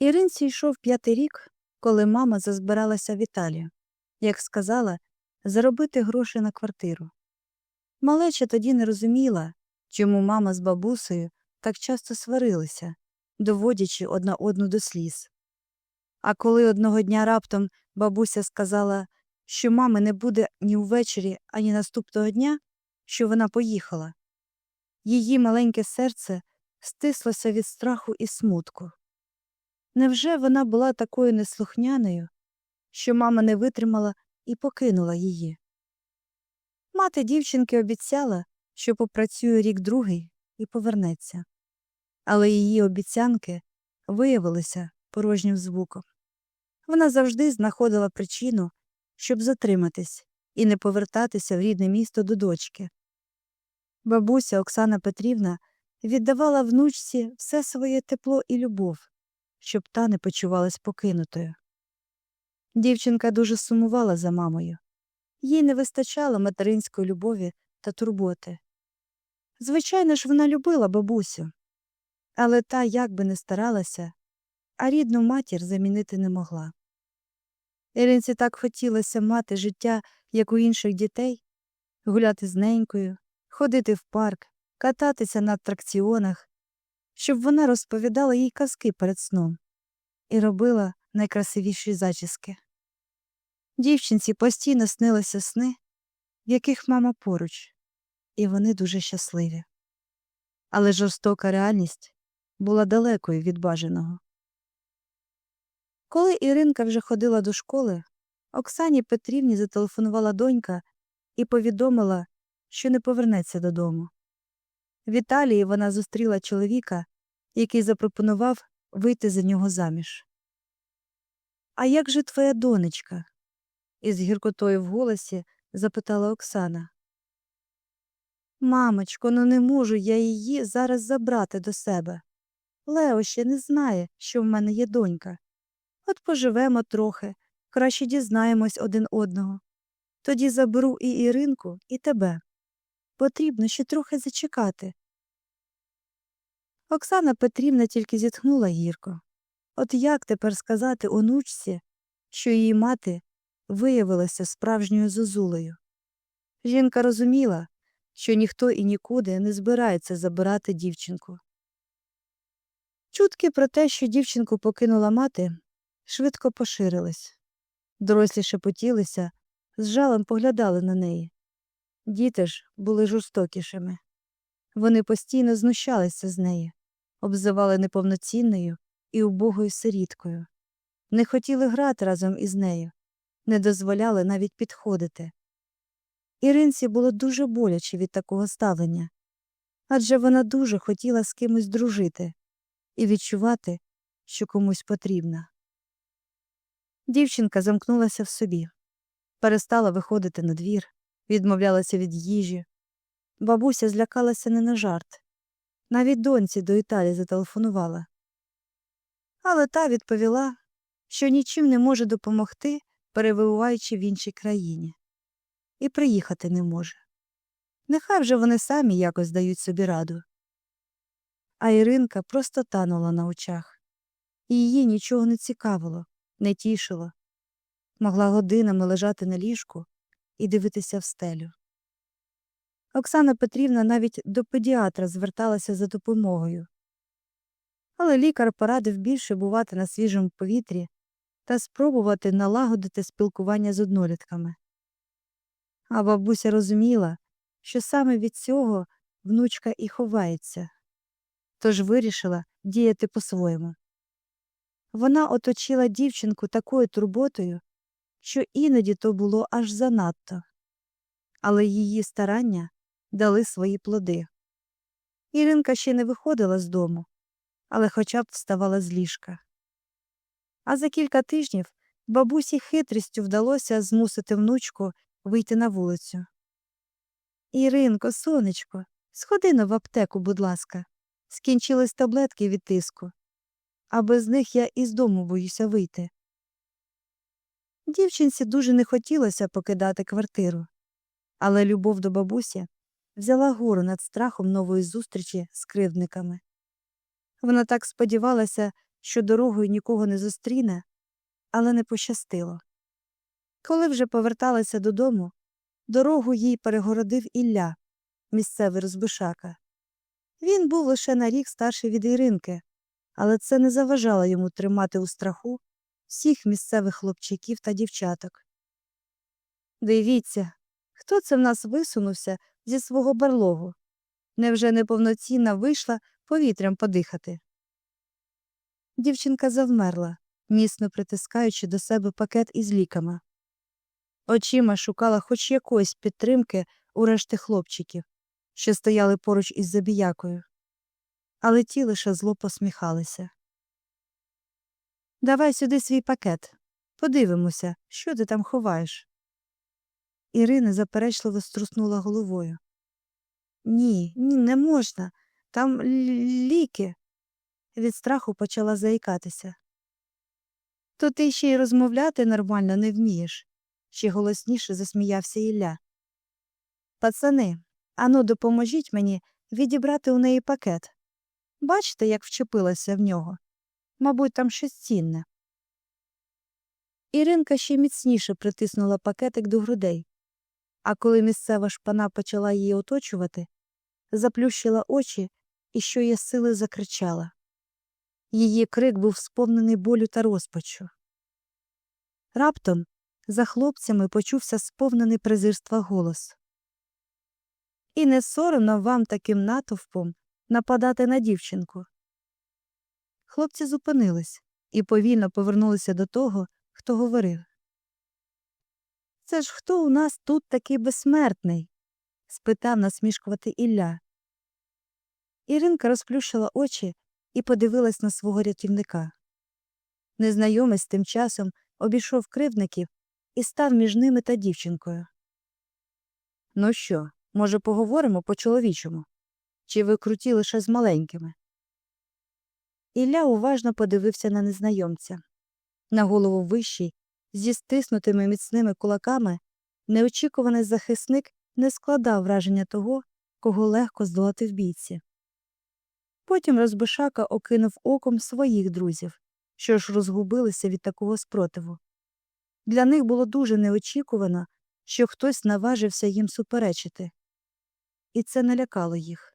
Іринці йшов п'ятий рік, коли мама зазбиралася в Італію, як сказала, заробити гроші на квартиру. Малеча тоді не розуміла, чому мама з бабусею так часто сварилися, доводячи одна одну до сліз. А коли одного дня раптом бабуся сказала, що мами не буде ні ввечері, ані наступного дня, що вона поїхала, її маленьке серце стислося від страху і смутку. Невже вона була такою неслухняною, що мама не витримала і покинула її? Мати дівчинки обіцяла, що попрацює рік другий і повернеться. Але її обіцянки виявилися порожнім звуком. Вона завжди знаходила причину, щоб затриматись і не повертатися в рідне місто до дочки. Бабуся Оксана Петрівна віддавала внучці все своє тепло і любов, щоб та не почувалась покинутою. Дівчинка дуже сумувала за мамою. Їй не вистачало материнської любові та турботи. Звичайно ж, вона любила бабусю, але та як би не старалася, а рідну матір замінити не могла. Іринці так хотілося мати життя, як у інших дітей, гуляти з ненькою, ходити в парк, кататися на атракціонах, щоб вона розповідала їй казки перед сном і робила найкрасивіші зачіски. Дівчинці постійно снилися сни, в яких мама поруч, і вони дуже щасливі. Але жорстока реальність була далекою від бажаного. Коли Іринка вже ходила до школи, Оксані Петрівні зателефонувала донька і повідомила, що не повернеться додому. В Італії вона зустріла чоловіка, який запропонував вийти за нього заміж. А як же твоя донечка? із гіркотою в голосі запитала Оксана. Мамочко, ну не можу я її зараз забрати до себе. Лео ще не знає, що в мене є донька. От поживемо трохи, краще дізнаємось один одного. Тоді заберу і Іринку, і тебе. Потрібно ще трохи зачекати. Оксана Петрівна тільки зітхнула гірко. От як тепер сказати онучці, що її мати виявилася справжньою зозулею? Жінка розуміла, що ніхто і нікуди не збирається забирати дівчинку. Чутки про те, що дівчинку покинула мати, швидко поширились. Дорослі шепотілися, з жалем поглядали на неї. Діти ж були жорстокішими. Вони постійно знущалися з неї, обзивали неповноцінною і убогою сиріткою, не хотіли грати разом із нею, не дозволяли навіть підходити. Іринці було дуже боляче від такого ставлення адже вона дуже хотіла з кимось дружити і відчувати, що комусь потрібна. Дівчинка замкнулася в собі, перестала виходити на двір, відмовлялася від їжі. Бабуся злякалася не на жарт. Навіть доньці до Італії зателефонувала. Але та відповіла, що нічим не може допомогти, перебуваючи в іншій країні, і приїхати не може. Нехай вже вони самі якось дають собі раду. А Іринка просто танула на очах, її нічого не цікавило, не тішило. Могла годинами лежати на ліжку і дивитися в стелю. Оксана Петрівна навіть до педіатра зверталася за допомогою. Але лікар порадив більше бувати на свіжому повітрі та спробувати налагодити спілкування з однолітками. А бабуся розуміла, що саме від цього внучка і ховається, тож вирішила діяти по-своєму. Вона оточила дівчинку такою турботою, що іноді то було аж занадто, але її старання дали свої плоди. Іринка ще не виходила з дому, але хоча б вставала з ліжка. А за кілька тижнів бабусі хитрістю вдалося змусити внучку вийти на вулицю. Іринко, сонечко, сходи на в аптеку, будь ласка, скінчились таблетки від тиску, а без них я із дому боюся вийти. Дівчинці дуже не хотілося покидати квартиру, але любов до бабусі взяла гору над страхом нової зустрічі з кривдниками. Вона так сподівалася, що дорогою нікого не зустріне, але не пощастило. Коли вже поверталася додому, дорогу їй перегородив Ілля, місцевий розбишака. Він був лише на рік старший від Іринки, але це не заважало йому тримати у страху всіх місцевих хлопчиків та дівчаток. Дивіться, хто це в нас висунувся зі свого барлогу? Невже неповноцінна вийшла повітрям подихати? Дівчинка завмерла, міцно притискаючи до себе пакет із ліками. Очима шукала хоч якоїсь підтримки у решти хлопчиків, що стояли поруч із забіякою, але ті лише зло посміхалися. Давай сюди свій пакет. Подивимося, що ти там ховаєш. Ірина заперечливо струснула головою. Ні, ні, не можна. Там ліки. Від страху почала заїкатися. То ти ще й розмовляти нормально не вмієш, ще голосніше засміявся Ілля. Пацани, ану допоможіть мені відібрати у неї пакет. Бачите, як вчепилася в нього? Мабуть, там щось цінне. Іринка ще міцніше притиснула пакетик до грудей, а коли місцева шпана почала її оточувати, заплющила очі і що є сили закричала. Її крик був сповнений болю та розпачу. Раптом за хлопцями почувся сповнений презирства голос. І не соромно вам таким натовпом нападати на дівчинку. Хлопці зупинились і повільно повернулися до того, хто говорив. Це ж хто у нас тут такий безсмертний? спитав насмішкувати Ілля. Іринка розплющила очі і подивилась на свого рятівника. Незнайомець тим часом обійшов кривдників і став між ними та дівчинкою. Ну що, може, поговоримо по-чоловічому? Чи ви круті лише з маленькими? Ілля уважно подивився на незнайомця. На голову вищий, зі стиснутими міцними кулаками, неочікуваний захисник не складав враження того, кого легко здолати в бійці. Потім розбишака окинув оком своїх друзів, що ж розгубилися від такого спротиву. Для них було дуже неочікувано, що хтось наважився їм суперечити. І це налякало їх.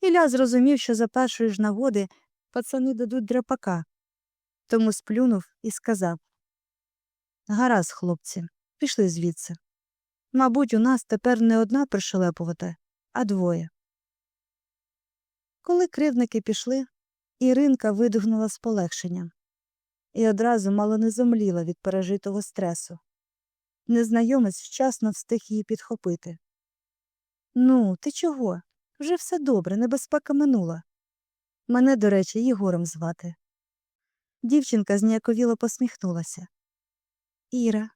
Ілля зрозумів, що за першої ж нагоди пацани дадуть драпака, тому сплюнув і сказав Гаразд, хлопці, пішли звідси. Мабуть, у нас тепер не одна пришелепувати, а двоє. Коли кривдники пішли, Іринка видихнула з полегшенням і одразу мало не зомліла від пережитого стресу. Незнайомець вчасно встиг її підхопити. Ну, ти чого? Вже все добре, небезпека минула. Мене, до речі, Єгором звати. Дівчинка зніяковіло посміхнулася. Іра.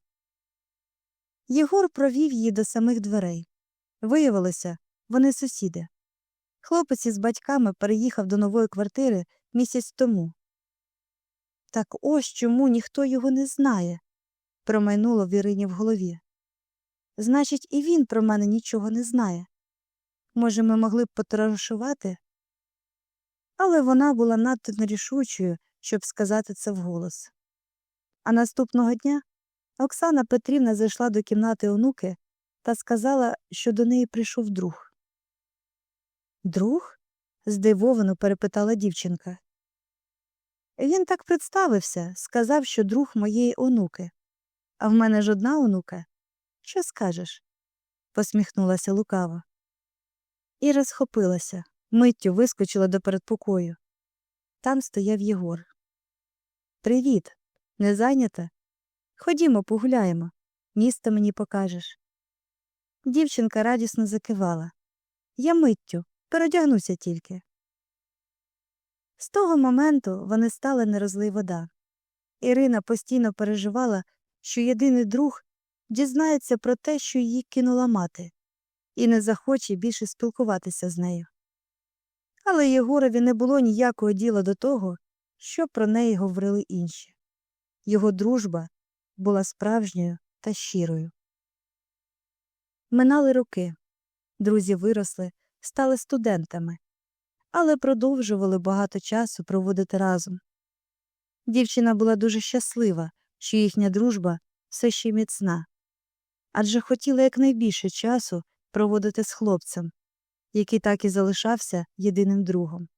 Єгор провів її до самих дверей. Виявилося, вони сусіди. Хлопець із батьками переїхав до нової квартири місяць тому. Так ось чому ніхто його не знає, промайнуло в Ірині в голові. Значить, і він про мене нічого не знає. Може, ми могли б потарашувати? Але вона була надто нерішучою, щоб сказати це вголос. А наступного дня Оксана Петрівна зайшла до кімнати онуки та сказала, що до неї прийшов друг. Друг? здивовано перепитала дівчинка. Він так представився, сказав, що друг моєї онуки. А в мене ж одна онука. Що скажеш? посміхнулася лукаво. Іра схопилася, миттю вискочила до передпокою. Там стояв Єгор. Привіт. Не зайнята? Ходімо, погуляємо. Місто мені покажеш. Дівчинка радісно закивала. Я миттю, передягнуся тільки. З того моменту вони стали не розлий вода. Ірина постійно переживала, що єдиний друг дізнається про те, що її кинула мати, і не захоче більше спілкуватися з нею. Але Єгорові не було ніякого діла до того, що про неї говорили інші. Його дружба була справжньою та щирою. Минали роки. Друзі виросли, стали студентами, але продовжували багато часу проводити разом. Дівчина була дуже щаслива, що їхня дружба все ще міцна, адже хотіла якнайбільше часу проводити з хлопцем, який так і залишався єдиним другом.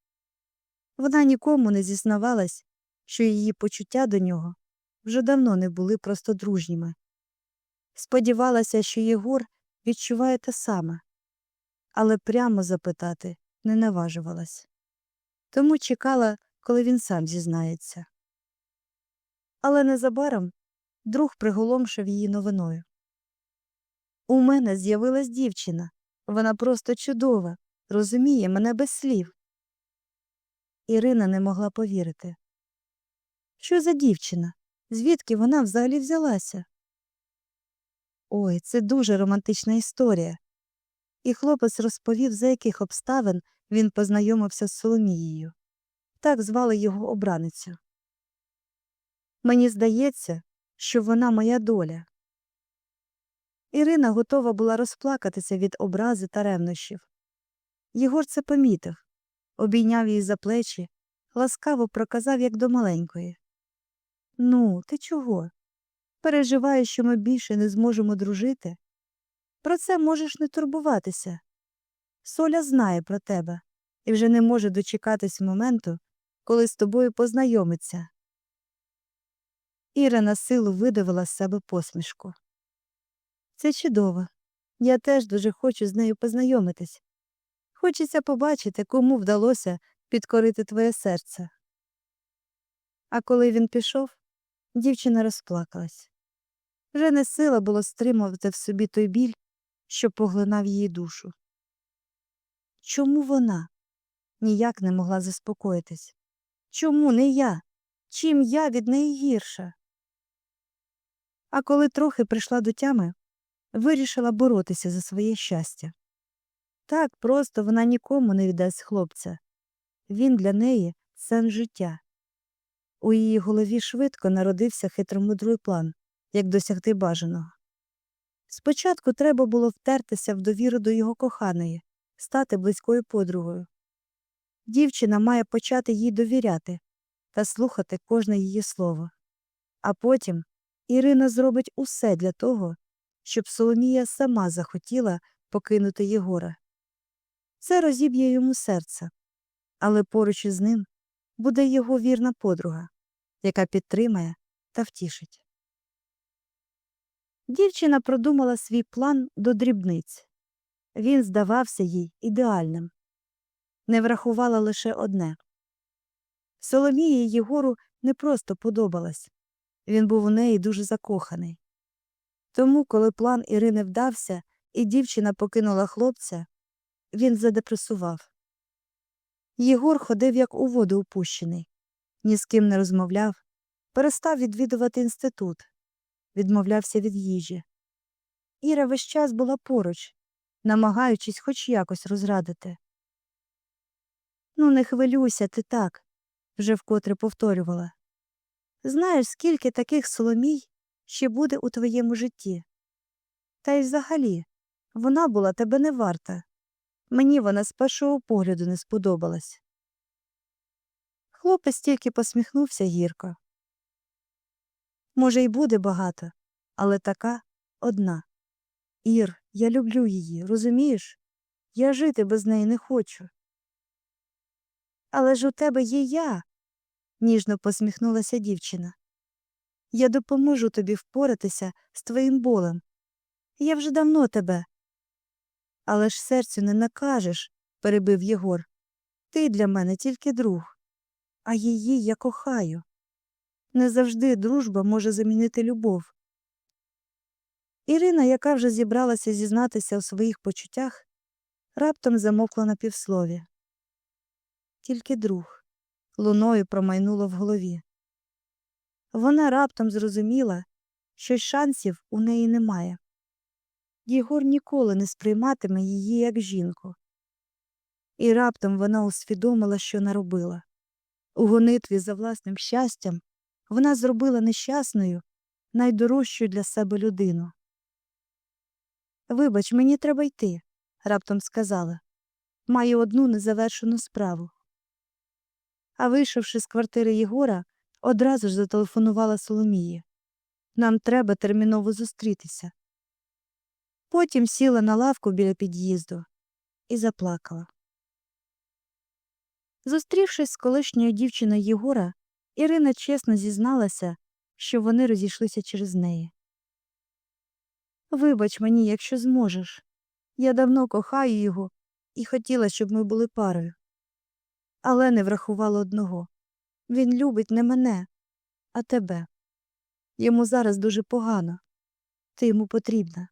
Вона нікому не зізнавалась, що її почуття до нього вже давно не були просто дружніми. Сподівалася, що Єгор відчуває те саме, але прямо запитати не наважувалась. Тому чекала, коли він сам зізнається. Але незабаром друг приголомшив її новиною. У мене з'явилась дівчина. Вона просто чудова, розуміє мене без слів. Ірина не могла повірити. Що за дівчина? Звідки вона взагалі взялася? Ой, це дуже романтична історія. І хлопець розповів, за яких обставин він познайомився з Соломією. Так звали його обраницю. Мені здається, що вона моя доля. Ірина готова була розплакатися від образи та ревнощів. Єгор це помітив, обійняв її за плечі, ласкаво проказав, як до маленької. Ну, ти чого? Переживаєш, що ми більше не зможемо дружити? Про це можеш не турбуватися. Соля знає про тебе і вже не може дочекатись моменту, коли з тобою познайомиться. Іра на силу видавила з себе посмішку. Це чудово. Я теж дуже хочу з нею познайомитись. Хочеться побачити, кому вдалося підкорити твоє серце. А коли він пішов, дівчина розплакалась. Вже не сила було стримувати в собі той біль, що поглинав її душу. Чому вона ніяк не могла заспокоїтись? Чому не я? Чим я від неї гірша? А коли трохи прийшла до тями, вирішила боротися за своє щастя. Так просто вона нікому не віддасть хлопця. Він для неї сенс життя. У її голові швидко народився хитромудрий план, як досягти бажаного. Спочатку треба було втертися в довіру до його коханої, стати близькою подругою. Дівчина має почати їй довіряти та слухати кожне її слово. А потім Ірина зробить усе для того, щоб Соломія сама захотіла покинути Єгора. Це розіб'є йому серце, але поруч із ним буде його вірна подруга, яка підтримає та втішить. Дівчина продумала свій план до дрібниць. Він здавався їй ідеальним. Не врахувала лише одне. Соломії Єгору не просто подобалась. Він був у неї дуже закоханий. Тому, коли план Ірини вдався і дівчина покинула хлопця, він задепресував. Єгор ходив як у воду упущений, ні з ким не розмовляв, перестав відвідувати інститут, відмовлявся від їжі. Іра весь час була поруч, намагаючись хоч якось розрадити. Ну, не хвилюйся ти так, вже вкотре повторювала. Знаєш, скільки таких соломій ще буде у твоєму житті. Та й взагалі, вона була тебе не варта. Мені вона з першого погляду не сподобалась. Хлопець тільки посміхнувся гірко. Може, й буде багато, але така одна. Ір, я люблю її, розумієш? Я жити без неї не хочу. Але ж у тебе є я, ніжно посміхнулася дівчина. Я допоможу тобі впоратися з твоїм болем. Я вже давно тебе. Але ж серцю не накажеш, перебив Єгор. Ти для мене тільки друг, а її я кохаю. Не завжди дружба може замінити любов. Ірина, яка вже зібралася зізнатися у своїх почуттях, раптом замокла на півслові. Тільки друг луною промайнуло в голові. Вона раптом зрозуміла, що шансів у неї немає. Єгор ніколи не сприйматиме її як жінку. І раптом вона усвідомила, що наробила. У гонитві за власним щастям вона зробила нещасною найдорожчу для себе людину. Вибач, мені треба йти, раптом сказала. Маю одну незавершену справу. А вийшовши з квартири Єгора, одразу ж зателефонувала Соломії. Нам треба терміново зустрітися. Потім сіла на лавку біля під'їзду і заплакала. Зустрівшись з колишньою дівчиною Єгора, Ірина чесно зізналася, що вони розійшлися через неї. Вибач мені, якщо зможеш. Я давно кохаю його і хотіла, щоб ми були парою. Але не врахувала одного він любить не мене, а тебе. Йому зараз дуже погано. Ти йому потрібна.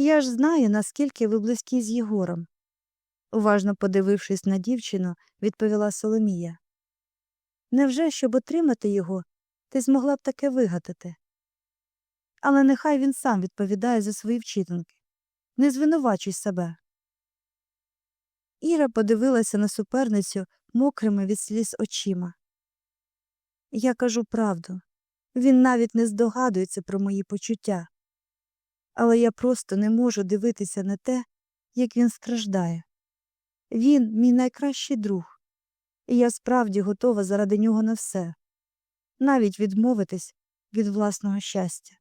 Я ж знаю, наскільки ви близькі з Єгором. Уважно подивившись на дівчину, відповіла Соломія. Невже, щоб отримати його, ти змогла б таке вигадати? Але нехай він сам відповідає за свої вчинки. Не звинувачуй себе. Іра подивилася на суперницю мокрими від сліз очима. Я кажу правду. Він навіть не здогадується про мої почуття. Але я просто не можу дивитися на те, як він страждає. Він мій найкращий друг, і я справді готова заради нього на все, навіть відмовитись від власного щастя.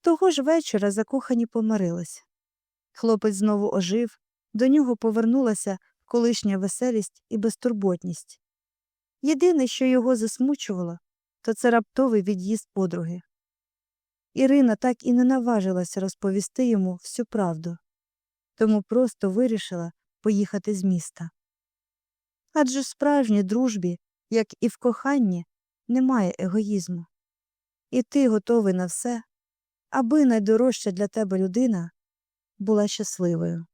Того ж вечора закохані помирились. Хлопець знову ожив, до нього повернулася колишня веселість і безтурботність. Єдине, що його засмучувало, то це раптовий від'їзд подруги. Ірина так і не наважилася розповісти йому всю правду, тому просто вирішила поїхати з міста. Адже в справжній дружбі, як і в коханні, немає егоїзму, і ти готовий на все, аби найдорожча для тебе людина була щасливою.